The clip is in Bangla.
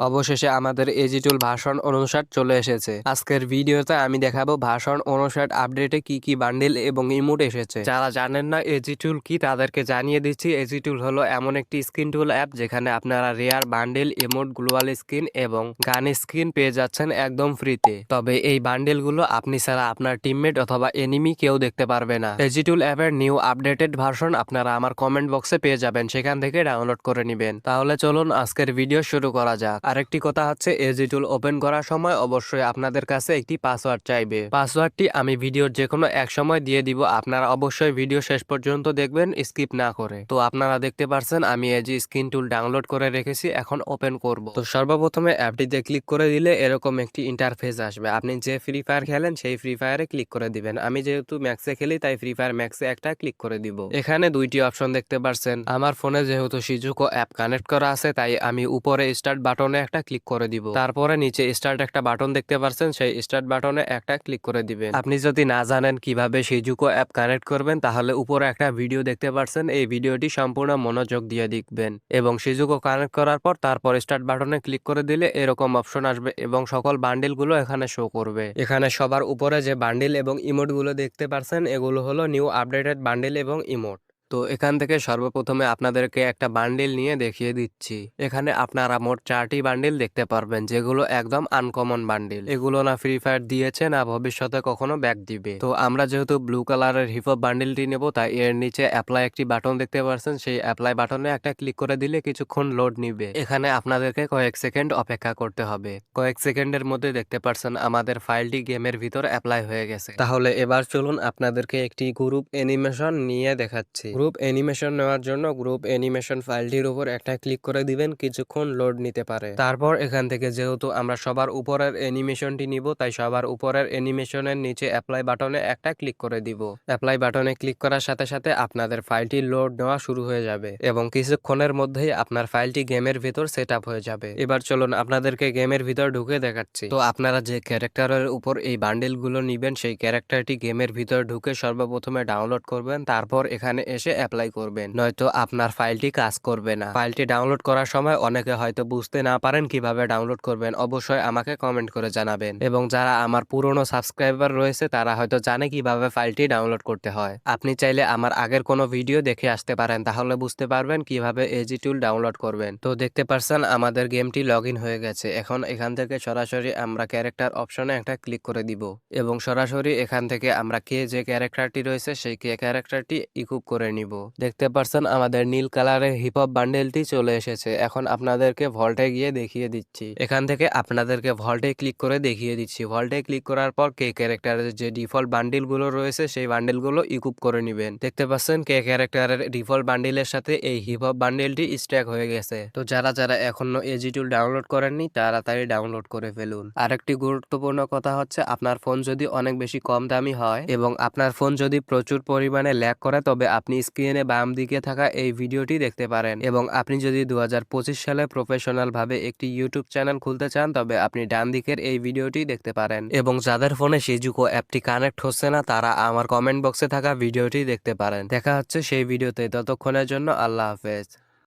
অবশেষে আমাদের এজিটুল ভাষণ অনুসার চলে এসেছে। আজকের ভিডিওতে আমি দেখাবো ভাষণ অনুসার আপডেটে কি কি বান্ডিল এবং ইমোট এসেছে। যারা জানেন না এজিটুল কি, তাদেরকে জানিয়ে দিচ্ছি, এজিটুল হলো এমন একটি স্ক্রিন টুল অ্যাপ যেখানে আপনারা rare bundle, emote global skin এবং গান স্ক্রিন পেয়ে যাচ্ছেন একদম ফ্রিতে। তবে এই বান্ডিলগুলো আপনি ছাড়া আপনার টিমমেট অথবা এনিমি কেউ দেখতে পারবে না। এজিটুল অ্যাপের নিউ আপডেটেড ভার্সন আপনারা আমার কমেন্ট বক্সে পেয়ে যাবেন, সেখান থেকে ডাউনলোড করে নেবেন। তাহলে চলুন আজকের ভিডিও শুরু করা যাক। আরেকটি কথা হচ্ছে এজি টুল ওপেন করার সময় অবশ্যই আপনাদের কাছে একটি পাসওয়ার্ড চাইবে। পাসওয়ার্ডটি আমি ভিডিওর যে কোনো এক সময় দিয়ে দিব, আপনারা অবশ্যই ভিডিও শেষ পর্যন্ত দেখবেন স্কিপ না করে। তো আপনারা দেখতে পারছেন, আমি এজি স্ক্রিন টুল ডাউনলোড করে রেখেছি, এখন ওপেন করব। তো সর্বপ্রথমে অ্যাপটিতে ক্লিক করে দিলে এরকম একটি ইন্টারফেস আসবে। আপনি যে ফ্রি ফায়ার খেলেন, সেই ফ্রি ফায়ারে ক্লিক করে দিবেন। আমি যেহেতু ম্যাক্সে খেলি, তাই ফ্রি ফায়ার ম্যাক্সে একটা ক্লিক করে দিব। এখানে দুইটি অপশন দেখতে পারছেন। আমার ফোনে যেহেতু সিজুকো অ্যাপ কানেক্ট করা আছে, তাই আমি উপরে স্টার্ট বাটনে একটা ক্লিক করে দিব। তারপরে নিচে স্টার্ট একটা বাটন দেখতে পারছেন, সেই স্টার্ট বাটনে একটা ক্লিক করে দিবেন। আপনি যদি না জানেন কীভাবে সিজুকো অ্যাপ কানেক্ট করবেন, তাহলে উপরে একটা ভিডিও দেখতে পারছেন, এই ভিডিওটি সম্পূর্ণ মনোযোগ দিয়ে দেখবেন। এবং সিজুকো কানেক্ট করার পর তারপর স্টার্ট বাটনে ক্লিক করে দিলে এরকম অপশন আসবে এবং সকল বান্ডিলগুলো এখানে শো করবে। এখানে সবার উপরে যে বান্ডিল এবং ইমোটগুলো দেখতে পারছেন, এগুলো হলো নিউ আপডেটেড বান্ডিল এবং ইমোট তো এখান থেকে সর্বপ্রথমে আপনাদেরকে একটা বান্ডিল নিয়ে দেখিয়ে দিচ্ছি। এখানে আপনারা মোট চারটি বান্ডিল দেখতে পারবেন, যেগুলো একদম আনকমন বান্ডিল। এগুলো না ফ্রি ফায়ার দিয়েছে, না ভবিষ্যতে কখনো ব্যাক দিবে। তো আমরা যেহেতু ব্লু কালারের হিপহপ বান্ডিলটি নেব, তাই এর নিচে অ্যাপ্লাই একটি বাটন দেখতে পাচ্ছেন সেই অ্যাপ্লাই বাটনে একটা ক্লিক করে দিলে কিছুক্ষণ লোড নিবে। এখানে আপনাদেরকে কয়েক সেকেন্ড অপেক্ষা করতে হবে। কয়েক সেকেন্ডের মধ্যে দেখতে পারছেন আমাদের ফাইলটি গেমের ভিতর অ্যাপ্লাই হয়ে গেছে। তাহলে এবার চলুন আপনাদেরকে একটি গ্রুপ অ্যানিমেশন নিয়ে দেখাচ্ছি। গ্রুপ অ্যানিমেশন নেওয়ার জন্য গ্রুপ অ্যানিমেশন ফাইলটির উপর একটা ক্লিক করে দিবেন, কিছুক্ষণ লোড নিতে পারে। তারপর এখান থেকে যেহেতু আমরা সবার উপরের অ্যানিমেশনটি নিব, তাই সবার উপরের অ্যানিমেশনের নিচে অ্যাপ্লাই বাটনে একটা ক্লিক করে দিব। অ্যাপ্লাই বাটনে ক্লিক করার সাথে সাথে আপনাদের ফাইলটি লোড নেওয়া শুরু হয়ে যাবে এবং কিছুক্ষণের মধ্যেই আপনার ফাইলটি গেমের ভিতর সেট হয়ে যাবে। এবার চলুন আপনাদেরকে গেমের ভিতর ঢুকে দেখাচ্ছি। তো আপনারা যে ক্যারেক্টারের উপর এই বান্ডেলগুলো নিবেন, সেই ক্যারেক্টারটি গেমের ভিতর ঢুকে সর্বপ্রথমে ডাউনলোড করবেন, তারপর এখানে এসে অ্যাপ্লাই করবেন। নয়তো আপনার ফাইলটি কাজ করবে না। ফাইলটি ডাউনলোড করার সময় অনেকে হয়তো বুঝতে না পারেন কীভাবে ডাউনলোড করবেন। অবশ্যই আমাকে কমেন্ট করে জানাবেন। এবং যারা আমার পুরনো সাবস্ক্রাইবার রয়েছে, তারা হয়তো জানে কীভাবে ফাইলটি ডাউনলোড করতে হয়। আপনি চাইলে আমার আগের কোনো ভিডিও দেখে আসতে পারেন। তাহলে বুঝতে পারবেন কীভাবে এজি টুল ডাউনলোড করবেন। তো দেখতে পারছেন, আমাদের গেমটি লগ হয়ে গেছে। এখন এখান থেকে সরাসরি আমরা ক্যারেক্টার অপশনে একটা ক্লিক করে দিব। এবং সরাসরি এখান থেকে আমরা কে যে ক্যারেক্টারটি রয়েছে, সেই কে ক্যারেক্টারটি ইকুপ করে নিব। দেখতে পারছেন, আমাদের নীল কালারের হিপ হপ বান্ডেলটি চলে এসেছে। এখন আপনাদেরকে ভল্টে গিয়ে দেখিয়ে দিচ্ছি। এখান থেকে আপনাদেরকে ভল্টে ক্লিক করে দেখিয়ে দিচ্ছি। ভল্টে ক্লিক করার পর কে ক্যারেক্টারের যে ডিফল্ট বান্ডিলগুলো রয়েছে, সেই বান্ডিলগুলো ইকুপ করে নেবেন। দেখতে পাচ্ছেন, কে ক্যারেক্টারের ডিফল্ট বান্ডিলের সাথে এই হিপ হপ বান্ডিলটি স্ট্যাক হয়ে গেছে। তো যারা যারা এখনও এজি টুল ডাউনলোড করেননি তাড়াতাড়ি ডাউনলোড করে ফেলুন। আরেকটি গুরুত্বপূর্ণ কথা হচ্ছে, আপনার ফোন যদি অনেক বেশি কম দামি হয় এবং আপনার ফোন যদি প্রচুর পরিমাণে ল্যাগ করে, তবে আপনি স্ক্রিনে বাম দিকে থাকা এই ভিডিওটি দেখতে পারেন। এবং আপনি যদি দু হাজার পঁচিশ সালে প্রফেশনাল ভাবে একটি ইউটিউব চ্যানেল খুলতে চান, তবে আপনি ডান দিকের এই ভিডিওটি দেখতে পারেন। এবং যাদের ফোনে সিজুকো অ্যাপটি কানেক্ট হচ্ছে না, তারা আমার কমেন্ট বক্সে থাকা ভিডিওটি দেখতে পারেন। দেখা হচ্ছে সেই ভিডিওতে। ততক্ষণের জন্য আল্লাহ হাফেজ।